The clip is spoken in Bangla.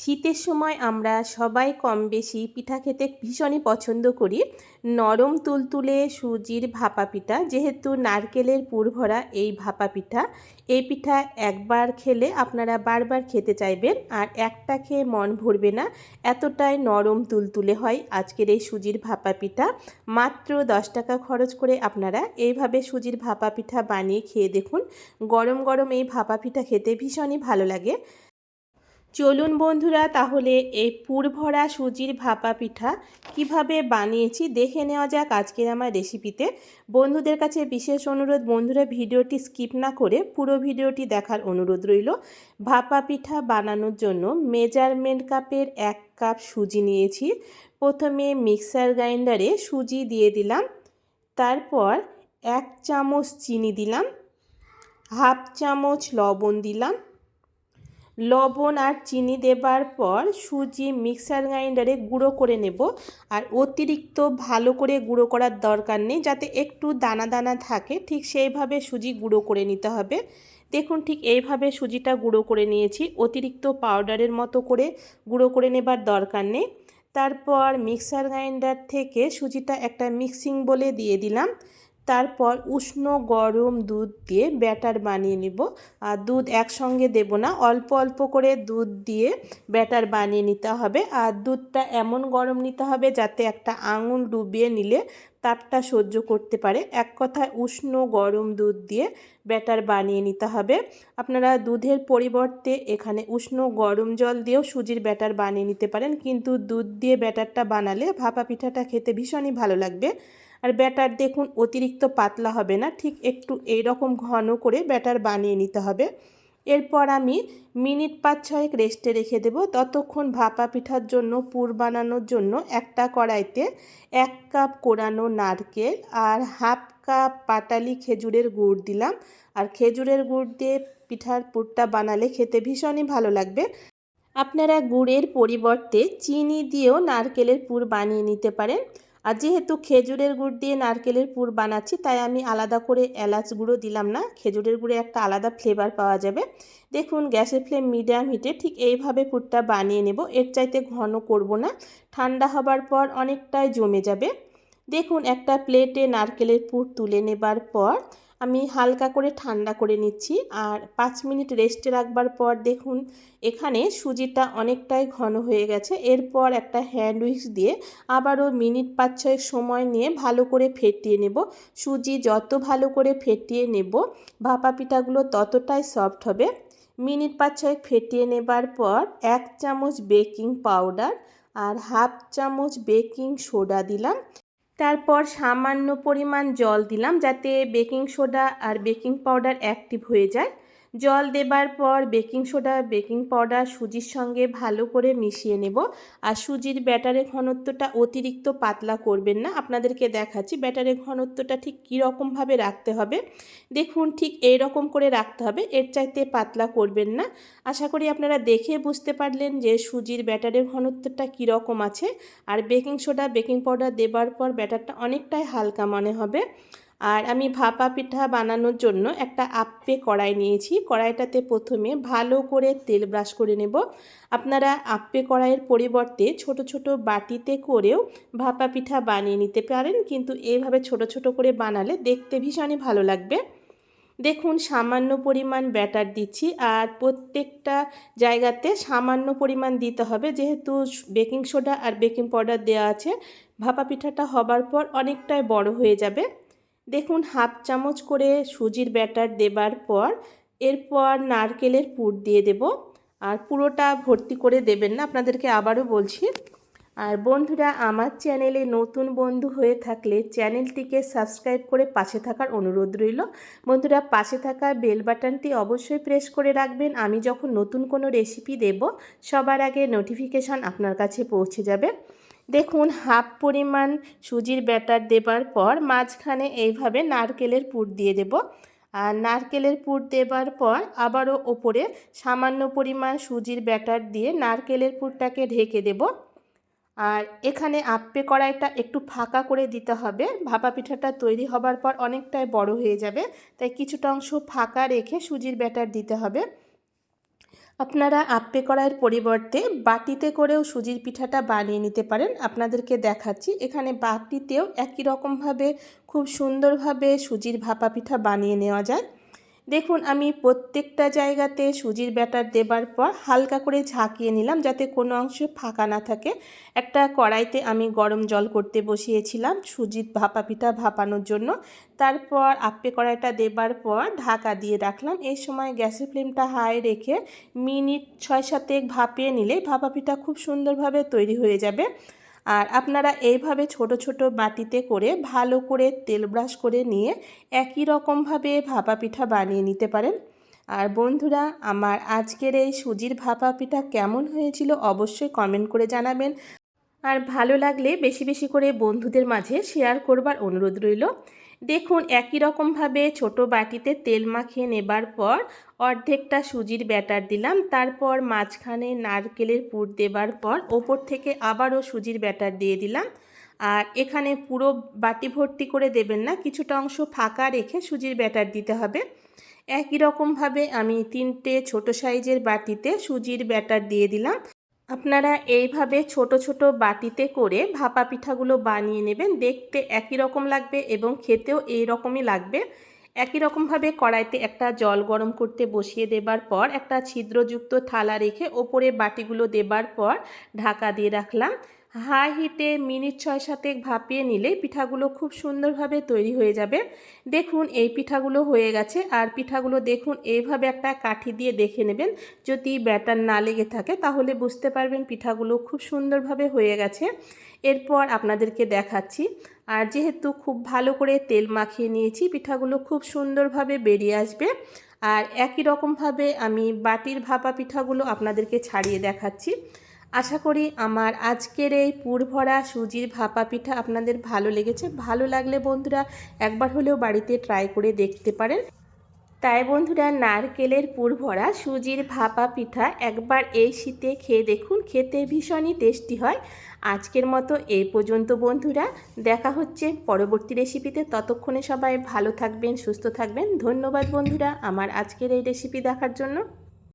শীতের সময় আমরা সবাই কম বেশি পিঠা খেতে ভীষণই পছন্দ করি। নরম তুলতুলে সুজির ভাপা পিঠা, যেহেতু নারকেলের পুর ভরা এই ভাপা পিঠা, এই পিঠা একবার খেলে আপনারা বারবার খেতে চাইবেন আর একটা খেয়ে মন ভরবে না, এতটাই নরম তুলতুলে হয় আজকের এই সুজির ভাপা পিঠা। মাত্র দশ টাকা খরচ করে আপনারা এইভাবে সুজির ভাপা পিঠা বানিয়ে খেয়ে দেখুন। গরম গরম এই ভাপা পিঠা খেতে ভীষণই ভালো লাগে। চলুন বন্ধুরা, তাহলে এই পুরভরা সুজির ভাপা পিঠা কীভাবে বানিয়েছি দেখে নেওয়া যাক আজকের আমার রেসিপিতে। বন্ধুদের কাছে বিশেষ অনুরোধ, বন্ধুরা, ভিডিওটি স্কিপ না করে পুরো ভিডিওটি দেখার অনুরোধ রইল। ভাপা পিঠা বানানোর জন্য মেজারমেন্ট কাপের এক কাপ সুজি নিয়েছি। প্রথমে মিক্সার গ্রাইন্ডারে সুজি দিয়ে দিলাম। তারপর এক চামচ চিনি দিলাম। হাফ চামচ লবণ দিলাম। লবণ আর চিনি দেবার পর সুজি মিক্সার গ্রাইন্ডারে গুঁড়ো করে নেব। আর অতিরিক্ত ভালো করে গুঁড়ো করার দরকার নেই, যাতে একটু দানা দানা থাকে, ঠিক সেইভাবে সুজি গুঁড়ো করে নিতে হবে। দেখুন, ঠিক এইভাবে সুজিটা গুঁড়ো করে নিয়েছি। অতিরিক্ত পাউডারের মতো করে গুঁড়ো করে নেবার দরকার নেই। তারপর মিক্সার গ্রাইন্ডার থেকে সুজিটা একটা মিক্সিং বলে দিয়ে দিলাম। তারপর উষ্ণ গরম দুধ দিয়ে ব্যাটার বানিয়ে নিব। আর দুধ একসঙ্গে দেব না, অল্প অল্প করে দুধ দিয়ে ব্যাটার বানিয়ে নিতে হবে। আর দুধটা এমন গরম নিতে হবে যাতে একটা আঙুল ডুবিয়ে নিলে তাপটা সহ্য করতে পারে। এক কথায় উষ্ণ গরম দুধ দিয়ে ব্যাটার বানিয়ে নিতে হবে। আপনারা দুধের পরিবর্তে এখানে উষ্ণ গরম জল দিয়েও সুজির ব্যাটার বানিয়ে নিতে পারেন। কিন্তু দুধ দিয়ে ব্যাটারটা বানালে ভাপা পিঠাটা খেতে ভীষণই ভালো লাগবে। আর ব্যাটার দেখুন অতিরিক্ত পাতলা হবে না, ঠিক একটু এই রকম ঘন করে ব্যাটার বানিয়ে নিতে হবে। এরপর আমি মিনিট পাঁচ ছয়েক রেস্টে রেখে দেব। ততক্ষণ ভাপা পিঠার জন্য, পুর বানানোর জন্য একটা কড়াইতে এক কাপ কোরানো নারকেল আর হাফ কাপ পাটালি খেজুরের গুড় দিলাম। আর খেজুরের গুড় দিয়ে পিঠার পুরটা বানালে খেতে ভীষণই ভালো লাগবে। আপনারা গুড়ের পরিবর্তে চিনি দিয়েও নারকেলের পুর বানিয়ে নিতে পারেন। আর যেহেতু খেজুরের গুড় দিয়ে নারকেলের পুর বানাচ্ছি, তাই আমি আলাদা করে এলাচ গুঁড়ো দিলাম না। খেজুরের গুঁড়ে একটা আলাদা ফ্লেভার পাওয়া যাবে। দেখুন, গ্যাসের ফ্লেম মিডিয়াম হিটে ঠিক এইভাবে পুরটা বানিয়ে নেব। এর চাইতে ঘন করব না। ঠান্ডা হবার পর অনেকটাই জমে যাবে। দেখুন, একটা প্লেটে নারকেলের পুর তুলে নেবার পর আমি হালকা করে ঠান্ডা করে নিচ্ছি। আর পাঁচ মিনিট রেস্টে রাখবার পর দেখুন, এখানে সুজিটা অনেকটাই ঘন হয়ে গেছে। এরপর একটা হ্যান্ড উইক্স দিয়ে আবারও মিনিট পাঁচ ছয়েক সময় নিয়ে ভালো করে ফেটিয়ে নেব। সুজি যত ভালো করে ফেটিয়ে নেব, ভাপা পিঠাগুলো ততটাই সফট হবে। মিনিট পাঁচ ছয়েক ফেটিয়ে নেবার পর এক চামচ বেকিং পাউডার আর হাফ চামচ বেকিং সোডা দিলাম। তারপর সামান্য পরিমাণ জল দিলাম যাতে বেকিং সোডা আর বেকিং পাউডার অ্যাক্টিভ হয়ে যায়। জল দেবার পর বেকিং সোডা বেকিং পাউডার সুজির সঙ্গে ভালো করে মিশিয়ে নেব। আর সুজির ব্যাটারের ঘনত্বটা অতিরিক্ত পাতলা করবেন না। আপনাদেরকে দেখাচ্ছি ব্যাটারের ঘনত্বটা ঠিক কীরকমভাবে রাখতে হবে। দেখুন ঠিক এই রকম করে রাখতে হবে, এর চাইতে পাতলা করবেন না। আশা করি আপনারা দেখে বুঝতে পারলেন যে সুজির ব্যাটারের ঘনত্বটা কীরকম আছে। আর বেকিং সোডা বেকিং পাউডার দেবার পর ব্যাটারটা অনেকটাই হালকা মনে হবে। আর আমি ভাপা পিঠা বানানোর জন্য একটা আপ্পে কড়াই নিয়েছি। কড়াইটাতে প্রথমে ভালো করে তেল ব্রাশ করে নেব। আপনারা আপ্পে কড়াইয়ের পরিবর্তে ছোট ছোট বাটিতে করেও ভাপা পিঠা বানিয়ে নিতে পারেন। কিন্তু এইভাবে ছোট ছোট করে বানালে দেখতে ভীষণই ভালো লাগবে। দেখুন, সামান্য পরিমাণ ব্যাটার দিচ্ছি আর প্রত্যেকটা জায়গাতে সামান্য পরিমাণ দিতে হবে। যেহেতু বেকিং সোডা আর বেকিং পাউডার দেওয়া আছে, ভাপা পিঠাটা হবার পর অনেকটাই বড় হয়ে যাবে। দেখুন, হাফ চামচ করে সুজির ব্যাটার দেবার পর এরপর নারকেলের পুর দিয়ে দেব। আর পুরোটা ভর্তি করে দেবেন না, আপনাদেরকে আবারও বলছি। আর বন্ধুরা, আমার চ্যানেলে নতুন বন্ধু হয়ে থাকলে চ্যানেলটিকে সাবস্ক্রাইব করে পাশে থাকার অনুরোধ রইল। বন্ধুরা, পাশে থাকা বেল বাটনটি অবশ্যই প্রেস করে রাখবেন। আমি যখন নতুন কোনো রেসিপি দেব, সবার আগে নোটিফিকেশান আপনার কাছে পৌঁছে যাবে। দেখুন, হাফ পরিমাণ সুজির ব্যাটার দেবার পর মাঝখানে এইভাবে নারকেলের পুর দিয়ে দেব। আর নারকেলের পুর দেবার পর আবারও ওপরে সামান্য পরিমাণ সুজির ব্যাটার দিয়ে নারকেলের পুরটাকে ঢেকে দেব। আর এখানে আপ্পে কড়াইটা একটু ফাঁকা করে দিতে হবে। ভাপা পিঠাটা তৈরি হবার পর অনেকটাই বড় হয়ে যাবে, তাই কিছুটা অংশ ফাঁকা রেখে সুজির ব্যাটার দিতে হবে। আপনারা আপ্পে কড়াইয়ের পরিবর্তে বাটিতে করেও সুজির পিঠাটা বানিয়ে নিতে পারেন। আপনাদেরকে দেখাচ্ছি, এখানে বাটিতেও একই রকমভাবে খুব সুন্দরভাবে সুজির ভাপা পিঠা বানিয়ে নেওয়া যায়। দেখুন, আমি প্রত্যেকটা জায়গাতে সুজির ব্যাটার দেবার পর হালকা করে ঝাঁকিয়ে নিলাম যাতে কোনো অংশ ফাঁকা না থাকে। একটা কড়াইতে আমি গরম জল করতে বসিয়েছিলাম সুজির ভাপা পিঠা ভাপানোর জন্য। তারপর আপ্পে কড়াইটা দেবার পর ঢাকা দিয়ে রাখলাম। এই সময় গ্যাসের ফ্লেমটা হাই রেখে মিনিট ছয় সাতেক ভাপিয়ে নিলে ভাপা পিঠা খুব সুন্দরভাবে তৈরি হয়ে যাবে। আর আপনারা এইভাবে ছোট ছোট বাটিতে করে ভালো করে তেল ব্রাশ করে নিয়ে একই রকমভাবে ভাপা পিঠা বানিয়ে নিতে পারেন। আর বন্ধুরা, আমার আজকের এই সুজির ভাপা পিঠা কেমন হয়েছিল অবশ্যই কমেন্ট করে জানাবেন। আর ভালো লাগলে বেশি বেশি করে বন্ধুদের মাঝে শেয়ার করবার অনুরোধ রইল। দেখুন, একই রকমভাবে ছোট বাটিতে তেল মাখিয়ে নেবার পর অর্ধেকটা সুজির ব্যাটার দিলাম। তারপর মাঝখানে নারকেলের পুর দেবার পর ওপর থেকে আবারও সুজির ব্যাটার দিয়ে দিলাম। আর এখানে পুরো বাটি ভর্তি করে দেবেন না, কিছুটা অংশ ফাঁকা রেখে সুজির ব্যাটার দিতে হবে। একই রকমভাবে আমি তিনটে ছোট সাইজের বাটিতে সুজির ব্যাটার দিয়ে দিলাম। আপনারা এইভাবে ছোট ছোট বাটিতে করে ভাপা পিঠাগুলো বানিয়ে নেবেন। দেখতে একই রকম লাগবে এবং খেতেও এই রকমই লাগবে। একই রকমভাবে কড়াইতে একটা জল গরম করতে বসিয়ে দেবার পর, একটা ছিদ্রযুক্ত থালা রেখে ওপরে বাটিগুলো দেবার পর ঢাকা দিয়ে রাখলাম। হাই হিটে মিনিট ছয় সাতেক ভাপিয়ে নিলে পিঠাগুলো খুব সুন্দরভাবে তৈরি হয়ে যাবে। দেখুন, এই পিঠাগুলো হয়ে গেছে। আর পিঠাগুলো দেখুন, এইভাবে একটা কাঠি দিয়ে দেখে নেবেন। যদি ব্যাটার না লেগে থাকে, তাহলে বুঝতে পারবেন পিঠাগুলো খুব সুন্দরভাবে হয়ে গেছে। এরপর আপনাদেরকে দেখাচ্ছি। আর যেহেতু খুব ভালো করে তেল মাখিয়ে নিয়েছি, পিঠাগুলো খুব সুন্দরভাবে বেরিয়ে আসবে। আর একই রকমভাবে আমি বাটির ভাপা পিঠাগুলো আপনাদেরকে ছাড়িয়ে দেখাচ্ছি। আশা করি আমার আজকের এই পুরভরা সুজির ভাপা পিঠা আপনাদের ভালো লেগেছে। ভালো লাগলে বন্ধুরা একবার হলেও বাড়িতে ট্রাই করে দেখতে পারেন। তাই বন্ধুরা নারকেলের পুরভরা সুজির ভাপা পিঠা একবার এই শীতে খেয়ে দেখুন, খেতে ভীষণই টেস্টি হয়। আজকের মতো এই পর্যন্ত বন্ধুরা, দেখা হচ্ছে পরবর্তী রেসিপিতে ততক্ষণে সবাই ভালো থাকবেন, সুস্থ থাকবেন। ধন্যবাদ বন্ধুরা আমার আজকের এই রেসিপি দেখার জন্য।